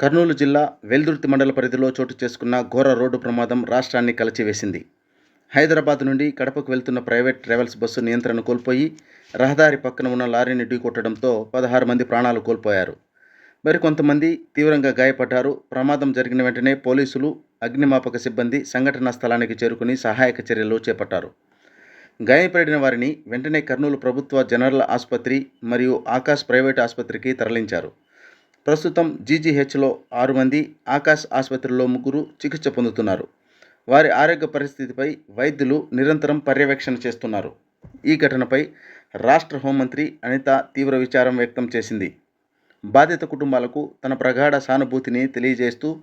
కర్నూలు జిల్లా వెల్దుర్తి మండల పరిధిలో చోటు చేసుకున్న ఘోర రోడ్డు ప్రమాదం రాష్ట్రాన్ని కలచివేసింది. హైదరాబాద్ నుండి కడపకు వెళ్తున్న ప్రైవేట్ ట్రావెల్స్ బస్సు నియంత్రణ కోల్పోయి రహదారి పక్కన ఉన్న లారీని ఢీకొట్టడంతో పదహారు మంది ప్రాణాలు కోల్పోయారు. మరికొంతమంది తీవ్రంగా గాయపడ్డారు. ప్రమాదం జరిగిన వెంటనే పోలీసులు అగ్నిమాపక సిబ్బంది సంఘటనా స్థలానికి చేరుకుని సహాయక చర్యలు చేపట్టారు. గాయపడిన వారిని వెంటనే కర్నూలు ప్రభుత్వ జనరల్ ఆసుపత్రి మరియు ఆకాశ్ ప్రైవేట్ ఆసుపత్రికి తరలించారు. ప్రస్తుతం జీజీహెచ్లో ఆరు మంది ఆకాశ్ ఆసుపత్రిలో ముగ్గురు చికిత్స పొందుతున్నారు. వారి ఆరోగ్య పరిస్థితిపై వైద్యులు నిరంతరం పర్యవేక్షణ చేస్తున్నారు. ఈ ఘటనపై రాష్ట్ర హోంమంత్రి అనిత తీవ్ర విచారం వ్యక్తం చేసింది. బాధిత కుటుంబాలకు తన ప్రగాఢ సానుభూతిని తెలియజేస్తూ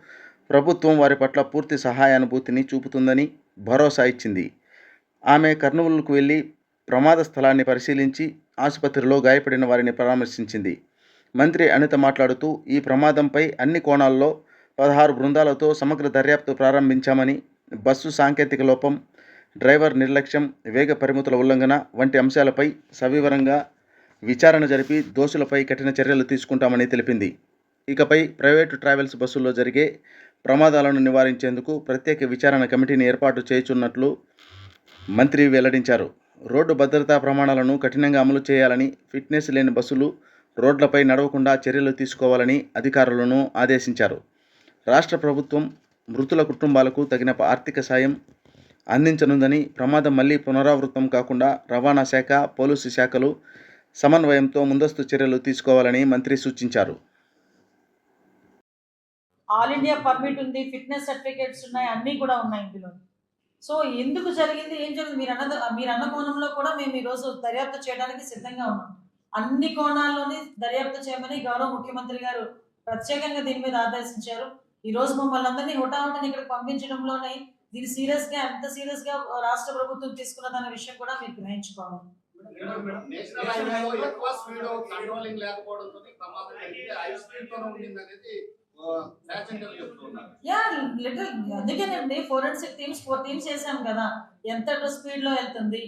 ప్రభుత్వం వారి పట్ల పూర్తి సహాయానుభూతిని చూపుతుందని భరోసా ఇచ్చింది. ఆమె కర్నూలుకు వెళ్ళి ప్రమాద స్థలాన్ని పరిశీలించి ఆసుపత్రిలో గాయపడిన వారిని పరామర్శించింది. మంత్రి అనిత మాట్లాడుతూ ఈ ప్రమాదంపై అన్ని కోణాల్లో పదహారు బృందాలతో సమగ్ర దర్యాప్తు ప్రారంభించామని బస్సు సాంకేతిక లోపం డ్రైవర్ నిర్లక్ష్యం వేగ పరిమితుల ఉల్లంఘన వంటి అంశాలపై సవివరంగా విచారణ జరిపి దోషులపై కఠిన చర్యలు తీసుకుంటామని తెలిపింది. ఇకపై ప్రైవేటు ట్రావెల్స్ బస్సుల్లో జరిగే ప్రమాదాలను నివారించేందుకు ప్రత్యేక విచారణ కమిటీని ఏర్పాటు చేయుచున్నట్లు మంత్రి వెల్లడించారు. రోడ్డు భద్రతా ప్రమాణాలను కఠినంగా అమలు చేయాలని ఫిట్నెస్ లేని బస్సులు రోడ్లపై నడవకుండా చర్యలు తీసుకోవాలని అధికారులను ఆదేశించారు. రాష్ట్ర ప్రభుత్వం మృతుల కుటుంబాలకు తగిన ఆర్థిక సాయం అందించనుందని ప్రమాదం మళ్ళీ పునరావృతం కాకుండా రవాణా శాఖ పోలీసు శాఖలు సమన్వయంతో ముందస్తు చర్యలు తీసుకోవాలని మంత్రి సూచించారు. ఆల్ ఇండియా పర్మిట్ ఉంది ఫిట్నెస్ సర్టిఫికేట్స్ ఉన్నాయి అన్నీ కూడా ఉన్నాయి ఇందులో. సో ఎందుకు జరిగింది ఏం జరిగింది? మీరు అన్న మీరు అన్న కోణంలో కూడా మేము ఈరోజు దర్యాప్తు చేయడానికి సిద్ధంగా ఉన్నాం. అన్ని కోణాల్లోని దర్యాప్తు చేయమని గౌరవ ముఖ్యమంత్రి గారు ప్రత్యేకంగా దీని మీద ఆదేశించారు. ఈ రోజు మమ్మల్ని అందరినీ హుటాహుటిని ఇక్కడికి పంపించడంలోనే దీన్ని సీరియస్గా ఎంత సీరియస్గా రాష్ట్ర ప్రభుత్వం తీసుకున్నదన్న విషయం కూడా మీరు గ్రహించుకోవాలి. అందుకేనండి ఫోరెన్సిక్ టీమ్స్ ఫోర్ టీమ్స్ వేసాం కదా. ఎంత స్పీడ్లో వెళ్తుంది?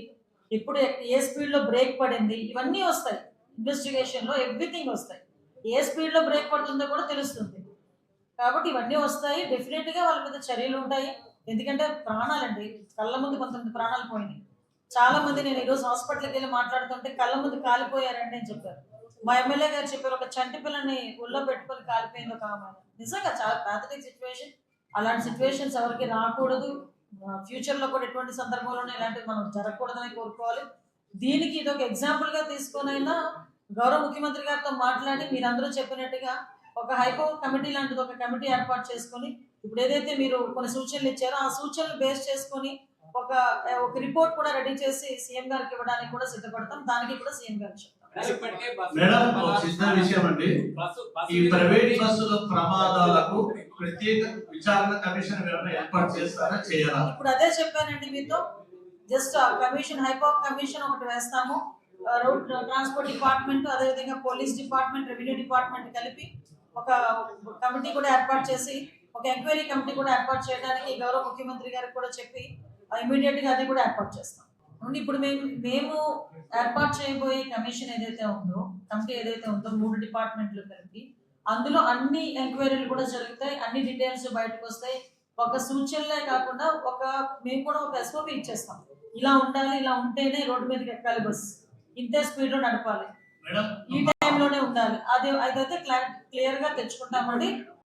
ఎప్పుడు ఏ స్పీడ్లో బ్రేక్ పడింది ఇవన్నీ వస్తాయి. ఇన్వెస్టిగేషన్లో ఎవ్రీథింగ్ వస్తాయి. ఏ స్పీడ్లో బ్రేక్ పడుతుందో కూడా తెలుస్తుంది. కాబట్టి ఇవన్నీ వస్తాయి. డెఫినెట్గా వాళ్ళ మీద చర్యలు ఉంటాయి. ఎందుకంటే ప్రాణాలండి కళ్ళ ముందు కొంతమంది ప్రాణాలు పోయినాయి. చాలా మంది నేను ఈరోజు హాస్పిటల్కి వెళ్ళి మాట్లాడుతుంటే కళ్ళ ముందు కాలిపోయారండి అని చెప్పారు. మా ఎమ్మెల్యే గారు చెప్పారు ఒక చంటి పిల్లని ఊళ్ళో పెట్టుకొని కాలిపోయింది ఒక ఆమె. నిజంగా చాలా ప్యాథటిక్ సిచ్యువేషన్ అలాంటి సిచ్యువేషన్స్ ఎవరికి రాకూడదు. ఫ్యూచర్లో కూడా ఎటువంటి సందర్భంలోనే ఇలాంటివి మనం జరగకూడదని కోరుకోవాలి. దీనికి ఇది ఒక ఎగ్జాంపుల్గా తీసుకొనైనా గౌరవ ముఖ్యమంత్రి గారితో మాట్లాడి మీరందరూ చెప్పినట్టుగా ఒక హైకో కమిటీ లాంటిది ఒక కమిటీ ఏర్పాటు చేసుకొని ఇప్పుడు ఏదైతే మీరు కొన్ని సూచనలు ఇచ్చారో ఆ సూచనలు బేస్ చేసుకొని ఒక ఒక రిపోర్ట్ కూడా రెడీ చేసి సీఎం గారికి ఇవ్వడానికి కూడా సిద్ధపడతాం. దానికి కూడా సీఎం గారికి మేడం ఒక చిన్న విషయం అండి. ఈ ప్రైవేట్ బస్సుల ప్రమాదాలకు ప్రత్యేక విచారణ కమిషన్ ఏర్పాటు చేస్తారా చేయాలా ఇప్పుడు అదే చెప్పానండి మీతో. జస్ట్ కమిషన్ హైపో కమిషన్ ఒకటి వేస్తాము. రోడ్ ట్రాన్స్పోర్ట్ డిపార్ట్మెంట్ అదేవిధంగా పోలీస్ డిపార్ట్మెంట్ రెవెన్యూ డిపార్ట్మెంట్ కలిపి ఒక కమిటీ కూడా ఏర్పాటు చేసి ఒక ఎంక్వైరీ కమిటీ కూడా ఏర్పాటు చేయడానికి గౌరవ ముఖ్యమంత్రి గారికి కూడా చెప్పి ఇమీడియట్గా అది కూడా ఏర్పాటు చేస్తాం. అవును, ఇప్పుడు మేము మేము ఏర్పాటు చేయబోయే కమిషన్ ఏదైతే ఉందో కమిటీ ఏదైతే ఉందో మూడు డిపార్ట్మెంట్లు కలిపి అందులో అన్ని ఎంక్వైరీలు కూడా జరుగుతాయి అన్ని డీటెయిల్స్ బయటకు వస్తాయి. ఒక సూచనలే కాకుండా ఒక మేము కూడా ఒక ఎస్ఓపి ఇచ్చేస్తాం. ఇలా ఉండాలి ఇలా ఉంటేనే రోడ్డు మీదకి ఎక్కాలి బస్. ఇంతే స్పీడ్లో నడపాలి ఈ టైంలోనే ఉండాలి. అది అదైతే క్లియర్గా తెచ్చుకుంటామండి.